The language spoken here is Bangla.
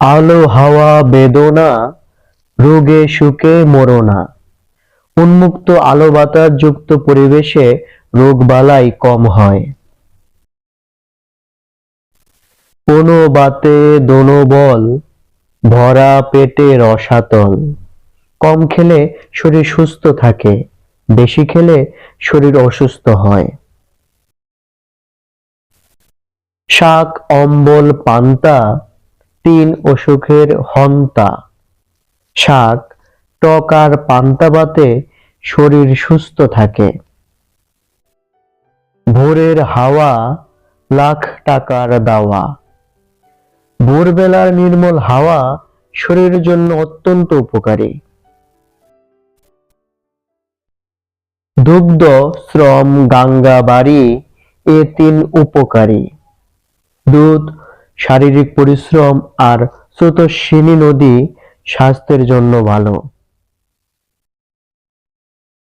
আলো, হাওয়া, বেদনা, রোগে, সুখে মরোনা। উন্মুক্ত আলো বাতাস যুক্ত পরিবেশে রোগ বালাই কম হয়। কোনো বাতে দোনো বল, ভরা পেটে রসাতল কম খেলে শরীর সুস্থ থাকে, বেশি খেলে শরীর অসুস্থ হয়। শাক, অম্বল, পান্তা তিন অসুখের হন্তা। শাক, টক আর পান্তা ভাতে শরীর সুস্থ থাকে। ভোরের হাওয়া লাখ টাকার দাওয়া। ভোরবেলার নির্মল হাওয়া শরীরের জন্য অত্যন্ত উপকারী। দুগ্ধ, শ্রম, গাঙ্গা, বাড়ি এ তিন উপকারী। দুধ শারীরিক পরিশ্রম আর স্রোতস্বিনী নদী স্বাস্থ্যের জন্য ভালো।